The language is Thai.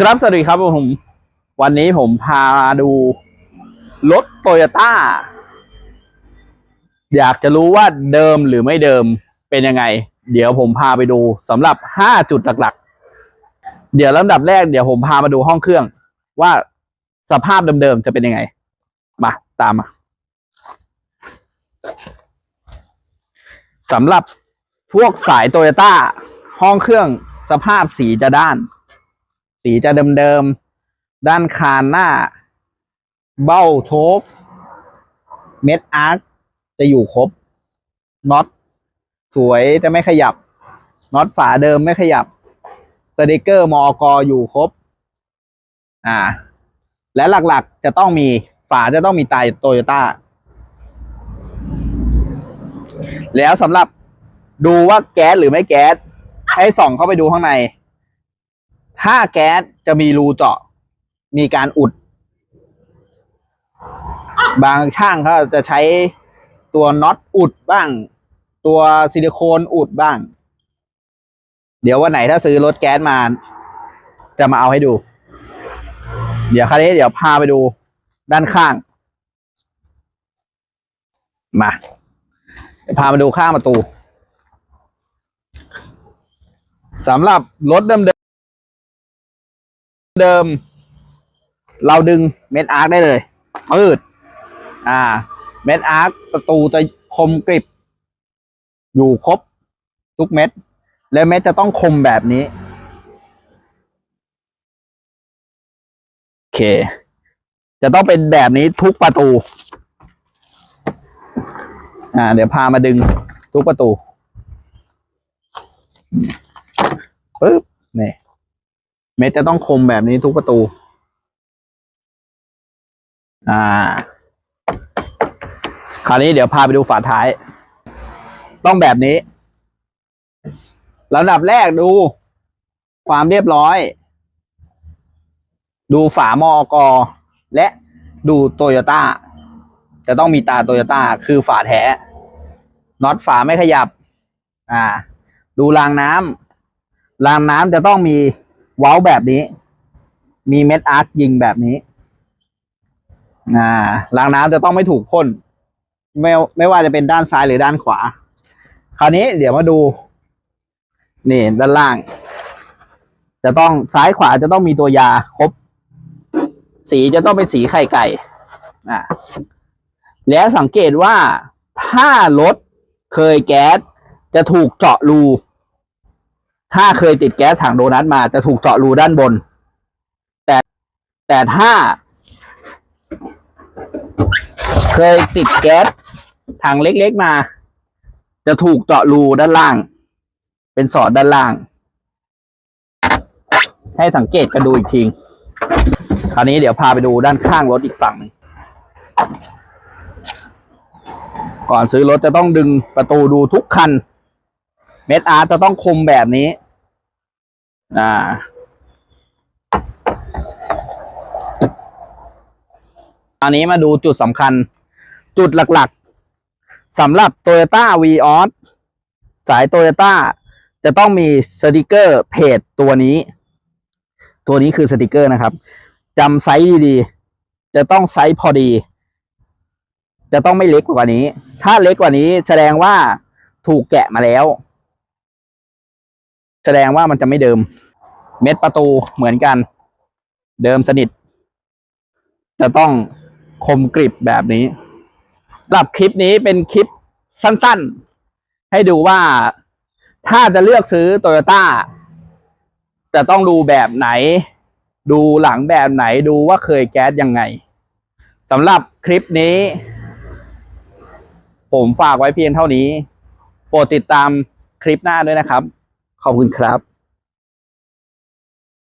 ครับ สวัสดีครับผม วันนี้ผมพาดูรถโตโยต้า อยากจะรู้ว่าเดิมหรือไม่เดิมเป็นยังไง เดี๋ยวผมพาไปดูสำหรับ 5 จุดหลักๆ เดี๋ยวลำดับแรกเดี๋ยวผมพามาดูห้องเครื่อง ว่าสภาพเดิมๆจะเป็นยังไง มาตามมาสำหรับพวกสายโตโยต้าห้องเครื่องสภาพสีจะด้าน สีจะเดิมๆ ด้านคานหน้า เบ้าโชคเม็ดอาร์คจะอยู่ครบน็อตสวยจะไม่ขยับน็อตฝาเดิมไม่ขยับสติกเกอร์มอกอยู่ครบ อ่า และหลักๆจะต้องมีฝาจะต้องมีตายโตโยต้าแล้วสำหรับดูว่าแก๊สหรือไม่แก๊ส ให้ส่องเข้าไปดูข้างใน ถ้าแก๊สจะมีรูเจาะ มีการอุด บางช่างเขาจะใช้ตัวน็อตอุดบ้าง ตัวซิลิโคนอุดบ้าง เดี๋ยววันไหนถ้าซื้อรถแก๊สมา จะมาเอาให้ดู เดี๋ยวคราวนี้เดี๋ยวพาไปดูด้านข้าง มาพามาดูข้างประตูสำหรับรถเดิม เดิม เราดึงเม็ดอาร์คได้เลยปืดอ่า เม็ดอาร์คประตูจะคมกริบ อยู่ครบ ทุกเม็ด และเม็ดจะต้องคมแบบนี้ โอเค จะต้องเป็นแบบนี้ทุกประตู อ่า เดี๋ยวพามาดึงทุกประตูปึ๊บนี่ เม็ดจะต้องคมแบบนี้ทุกประตู อ่า คราวนี้เดี๋ยวพาไปดูฝาท้าย ต้องแบบนี้ลำดับแรกดู ความเรียบร้อย ดูฝามอกอและดูโตโยต้าจะต้องมีตาโตโยต้าคือฝาแท้น็อตฝาไม่ขยับ อ่า ดูรางน้ำรางน้ำจะต้องมี ว้าแบบนี้ มีเม็ดอาร์คยิงแบบนี้อ่ารางน้ำจะต้องไม่ถูกพ่นไม่ไม่ว่าจะเป็นด้านซ้ายหรือด้านขวา คราวนี้เดี๋ยวมาดู นี่ด้านล่าง จะต้องซ้ายขวาจะต้องมีตัวยาครบ สีจะต้องเป็นสีไข่ไก่อ่าแล้วสังเกตว่าถ้ารถเคยแก๊สจะถูกเจาะรู ถ้าเคยติดแก๊สถังโดนัทมาจะถูกเจาะรูด้านบน แต่แต่ถ้า เคยติดแก๊สถังเล็กๆมา จะถูกเจาะรูด้านล่าง เป็นสอดด้านล่าง ให้สังเกตกันดูอีกทีคราวนี้เดี๋ยวพาไปดูด้านข้างรถอีกฝั่งนึงก่อนซื้อรถจะต้องดึงประตูดูทุกคัน เม็ดอาร์จะต้องคมแบบนี้ อ่า อันนี้มาดูจุดสำคัญ จุดหลักๆสำหรับ Toyota v ีออสสาย Toyota จะต้องมีสติกเกอร์เพจตัวนี้ ตัวนี้คือสติกเกอร์นะครับจำไซส์ดีๆ จะต้องไซส์พอดี จะต้องไม่เล็กกว่านี้ ถ้าเล็กกว่านี้แสดงว่าถูกแกะมาแล้ว แสดงว่ามันจะไม่เดิม เม็ดประตูเหมือนกัน เดิมสนิท จะต้องคมกริบแบบนี้สำหรับคลิปนี้เป็นคลิปสั้นๆ ให้ดูว่าถ้าจะเลือกซื้อโตโยต้าจะต้องดูแบบไหน ดูหลังแบบไหนดูว่าเคยแก๊สยังไงสำหรับคลิปนี้ ผมฝากไว้เพียงเท่านี้ โปรดติดตามคลิปหน้าด้วยนะครับ ขอบคุณครับ